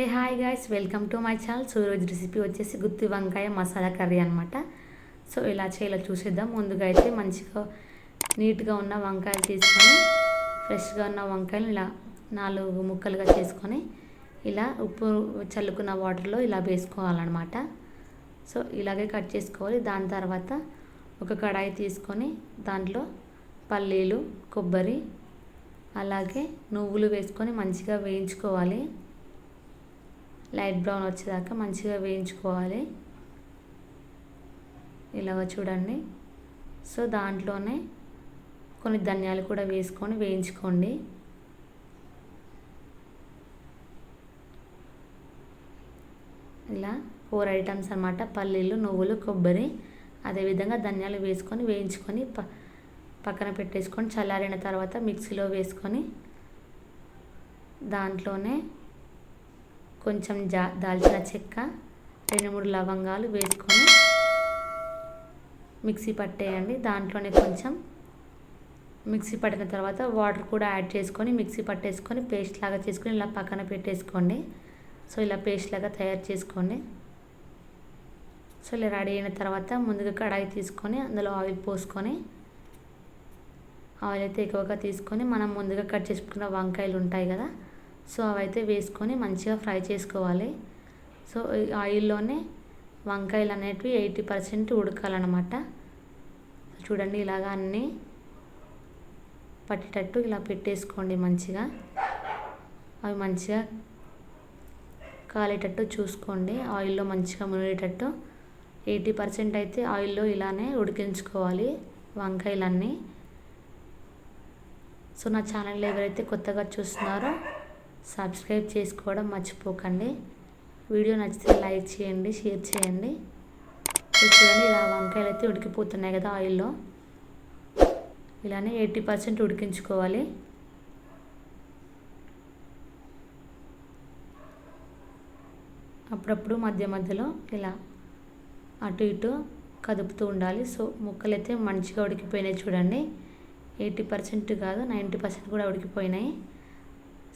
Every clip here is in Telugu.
Hey hi guys welcome to my channel so ఈరోజు రెసిపీ వచ్చేసి గుత్తి వంకాయ మసాలా కర్రీ అనమాట సో ఇలా చేయాలో చూసేద్దాం. ముందుగా అయితే మంచిగా నీట్గా ఉన్న వంకాయలు తీసుకొని ఫ్రెష్గా ఉన్న వంకాయలు ఇలా నాలుగు ముక్కలుగా చేసుకొని ఇలా ఉప్పు చల్లుకున్న వాటర్లో ఇలా వేసుకోవాలన్నమాట. సో ఇలాగే కట్ చేసుకోవాలి. దాని తర్వాత ఒక కడాయి తీసుకొని దాంట్లో పల్లీలు కొబ్బరి అలాగే నువ్వులు వేసుకొని మంచిగా వేయించుకోవాలి. లైట్ బ్రౌన్ వచ్చేదాకా మంచిగా వేయించుకోవాలి. ఇలాగ చూడండి. సో దాంట్లోనే కొన్ని ధనియాలు కూడా వేసుకొని వేయించుకోండి. ఇలా ఫోర్ ఐటమ్స్ అనమాట పల్లీలు నువ్వులు కొబ్బరి అదేవిధంగా ధనియాలు వేసుకొని వేయించుకొని ప పక్కన పెట్టేసుకొని చల్లారిన తర్వాత మిక్సీలో వేసుకొని దాంట్లోనే కొంచెం జా దాల్చిన చెక్క రెండు మూడు లవంగాలు వేసుకొని మిక్సీ పట్టేయండి. దాంట్లోనే కొంచెం మిక్సీ పట్టిన తర్వాత వాటర్ కూడా యాడ్ చేసుకొని మిక్సీ పట్టేసుకొని పేస్ట్ లాగా చేసుకొని ఇలా పక్కన పెట్టేసుకోండి. సో ఇలా పేస్ట్ లాగా తయారు చేసుకోండి. సో ఇలా రెడీ అయిన తర్వాత ముందుగా కడాయి తీసుకొని అందులో ఆయిల్ పోసుకొని ఆయిల్ అయితే ఎక్కువగా తీసుకొని మనం ముందుగా కట్ చేసుకున్న వంకాయలు ఉంటాయి కదా సో అవైతే వేసుకొని మంచిగా ఫ్రై చేసుకోవాలి. సో ఆయిల్లోనే వంకాయలు అనేటివి ఎయిటీ పర్సెంట్ ఉడకాలన్నమాట. చూడండి ఇలాగా అన్నీ పట్టేటట్టు ఇలా పెట్టేసుకోండి మంచిగా. అవి మంచిగా కాలేటట్టు చూసుకోండి. ఆయిల్లో మంచిగా మునిగేటట్టు ఎయిటీ పర్సెంట్ అయితే ఆయిల్లో ఇలానే ఉడికించుకోవాలి వంకాయలన్నీ. సో నా ఛానల్ ఎవరైతే కొత్తగా చూస్తున్నారో సబ్స్క్రైబ్ చేసుకోవడం మర్చిపోకండి. వీడియో నచ్చితే లైక్ చేయండి షేర్ చేయండి. చూడండి ఇలా వంకాయలు అయితే ఉడికిపోతున్నాయి కదా ఆయిల్లో. ఇలానే ఎయిటీ పర్సెంట్ ఉడికించుకోవాలి. అప్పుడప్పుడు మధ్య మధ్యలో ఇలా అటు ఇటు కదుపుతూ ఉండాలి. సో ముక్కలు అయితే మంచిగా ఉడికిపోయినాయి చూడండి. ఎయిటీ పర్సెంట్ కాదు నైంటీ పర్సెంట్ కూడా ఉడికిపోయినాయి.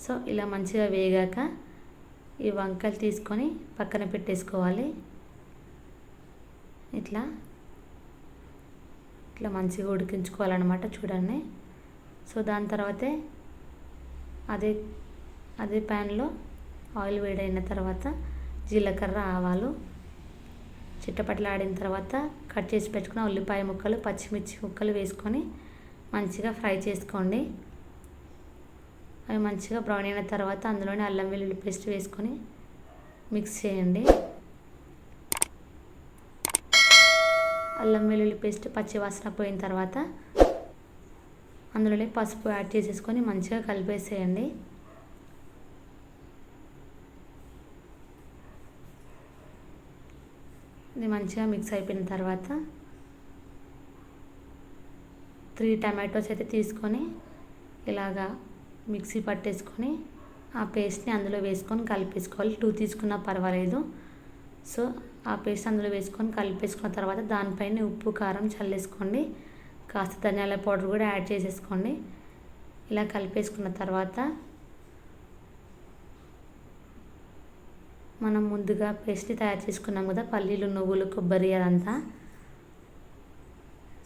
సో ఇలా మంచిగా వేగాక ఈ వంకలు తీసుకొని పక్కన పెట్టేసుకోవాలి. ఇట్లా. ఇట్లా మంచిగా ఉడికించుకోవాలన్నమాట చూడండి. సో దాని తర్వాతే అదే అదే ప్యాన్లో ఆయిల్ వేడైన తర్వాత జీలకర్ర ఆవాలు చిట్టపట్లాడిన తర్వాత కట్ చేసి పెట్టుకున్న ఉల్లిపాయ ముక్కలు పచ్చిమిర్చి ముక్కలు వేసుకొని మంచిగా ఫ్రై చేసుకోండి. అవి మంచిగా బ్రౌన్ అయిన తర్వాత అందులోనే అల్లం వెల్లుల్లి పేస్ట్ వేసుకొని మిక్స్ చేయండి. అల్లం వెల్లుల్లి పేస్ట్ పచ్చి వాసన పోయిన తర్వాత అందులోనే పసుపు యాడ్ చేసేసుకొని మంచిగా కలిపేసేయండి. ఇది మంచిగా మిక్స్ అయిపోయిన తర్వాత త్రీ టమాటోస్ అయితే తీసుకొని ఇలాగా మిక్సీ పట్టేసుకొని ఆ పేస్ట్ని అందులో వేసుకొని కలిపేసుకోవాలి. టూ తీసుకున్నా పర్వాలేదు. సో ఆ పేస్ట్ అందులో వేసుకొని కలిపేసుకున్న తర్వాత దానిపైన ఉప్పు కారం చల్లేసుకోండి. కాస్త ధనియాల పౌడర్ కూడా యాడ్ చేసేసుకోండి. ఇలా కలిపేసుకున్న తర్వాత మనం ముందుగా పేస్ట్ని తయారు చేసుకున్నాం కదా పల్లీలు నువ్వులు కొబ్బరి అదంతా.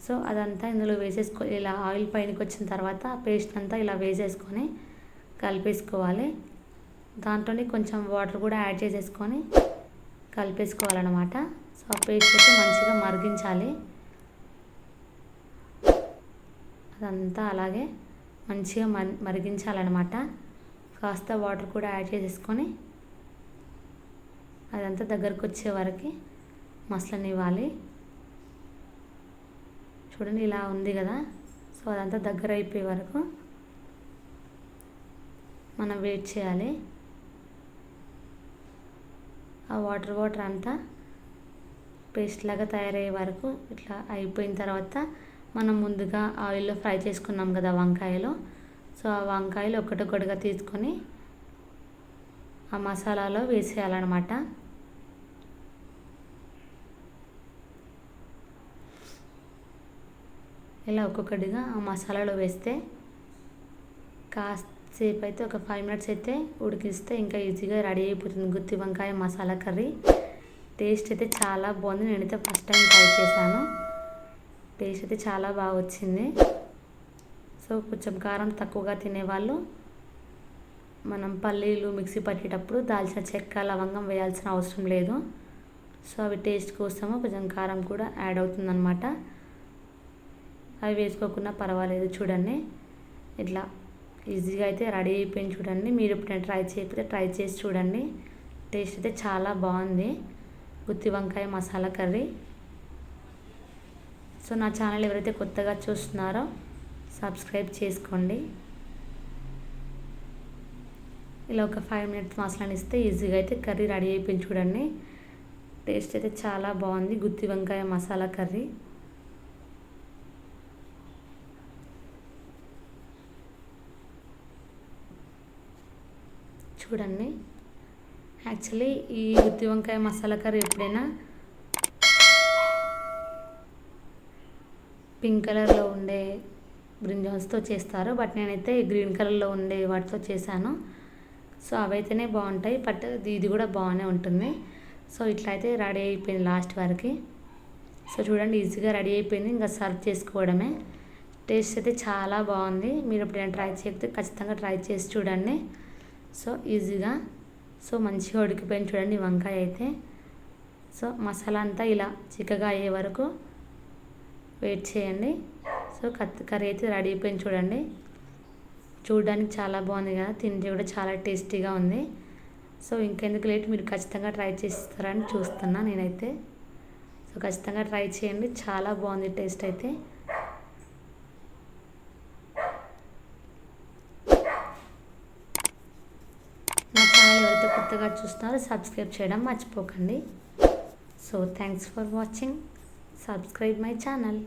సో అదంతా ఇందులో వేసేసుకో ఇలా ఆయిల్ పైనకి వచ్చిన తర్వాత పేస్ట్ అంతా ఇలా వేసేసుకొని కలిపేసుకోవాలి. దాంట్లోనే కొంచెం వాటర్ కూడా యాడ్ చేసేసుకొని కలిపేసుకోవాలన్నమాట. సో ఆ పేస్ట్ అయితే మంచిగా మరిగించాలి. అదంతా అలాగే మంచిగా మరి మరిగించాలన్నమాట. కాస్త వాటర్ కూడా యాడ్ చేసేసుకొని అదంతా దగ్గరకు వచ్చే వరకు మసలనివ్వాలి. చూడండి ఇలా ఉంది కదా. సో అదంతా దగ్గర అయిపోయే వరకు మనం వెయిట్ చేయాలి. ఆ వాటర్ వాటర్ అంతా పేస్ట్ లాగా తయారయ్యే వరకు ఇట్లా అయిపోయిన తర్వాత మనం ముందుగా ఆయిల్లో ఫ్రై చేసుకున్నాం కదా వంకాయలు. సో ఆ వంకాయలు ఒకటొకటిగా తీసుకొని ఆ మసాలాలో వేసేయాలన్నమాట. ఇలా ఒక్కొక్కటిగా ఆ మసాలాలో వేస్తే కాసేపు అయితే ఒక ఫైవ్ మినిట్స్ అయితే ఉడికిస్తే ఇంకా ఈజీగా రెడీ అయిపోతుంది. గుత్తి వంకాయ మసాలా కర్రీ. టేస్ట్ అయితే చాలా బాగుంది. నేనైతే ఫస్ట్ టైం ట్రై చేశాను. టేస్ట్ అయితే చాలా బాగా వచ్చింది. సో కొంచెం కారం తక్కువగా తినేవాళ్ళు మనం పల్లీలు మిక్సీ పట్టేటప్పుడు దాల్చిన చెక్క లవంగం వేయాల్సిన అవసరం లేదు. సో అవి టేస్ట్ కోసము కొంచెం కారం కూడా యాడ్ అవుతుందన్నమాట. అవి వేసుకోకుండా పర్వాలేదు చూడండి. ఇట్లా ఈజీగా అయితే రెడీ అయిపోయింది చూడండి. మీరు ఎప్పుడైనా ట్రై చేయకపోతే ట్రై చేసి చూడండి. టేస్ట్ అయితే చాలా బాగుంది. గుత్తి వంకాయ మసాలా కర్రీ. సో నా ఛానల్ ఎవరైతే కొత్తగా చూస్తున్నారో సబ్స్క్రైబ్ చేసుకోండి. ఇలా ఒక ఫైవ్ మినిట్స్ మసాలాని ఇస్తే ఈజీగా అయితే కర్రీ రెడీ అయిపోయింది చూడండి. టేస్ట్ అయితే చాలా బాగుంది. గుత్తి వంకాయ మసాలా కర్రీ. చూడండి. యాక్చువల్లీ ఈ గుత్తి వంకాయ మసాలా కర్రీ ఎప్పుడైనా పింక్ కలర్లో ఉండే బ్రింజాల్స్తో చేస్తారు. బట్ నేనైతే గ్రీన్ కలర్లో ఉండే వాటితో చేశాను. సో అవైతేనే బాగుంటాయి. బట్ ఇది కూడా బాగానే ఉంటుంది. సో ఇట్లా అయితే రెడీ అయిపోయింది లాస్ట్ వరకు. సో చూడండి ఈజీగా రెడీ అయిపోయింది. ఇంకా సర్వ్ చేసుకోవడమే. టేస్ట్ అయితే చాలా బాగుంది. మీరు ఎప్పుడైనా ట్రై చేస్తే ఖచ్చితంగా ట్రై చేసి చూడండి. సో ఈజీగా. సో మంచిగా ఉడికిపోయింది చూడండి వంకాయ అయితే. సో మసాలా అంతా ఇలా చిక్కగా అయ్యే వరకు వెయిట్ చేయండి. సో కత్తి కర్రీ అయితే రెడీ అయిపోయింది చూడండి. చూడడానికి చాలా బాగుంది కదా తింటే కూడా చాలా టేస్టీగా ఉంది. సో ఇంకెందుకు లేట్ మీరు ఖచ్చితంగా ట్రై చేస్తారని చూస్తున్నా నేనైతే. సో ఖచ్చితంగా ట్రై చేయండి చాలా బాగుంది టేస్ట్ అయితే నా ఛానల్ ఎవరైతే కొత్తగా చూస్తున్నారో సబ్స్క్రైబ్ చేయడం మర్చిపోకండి. So thanks for watching subscribe my channel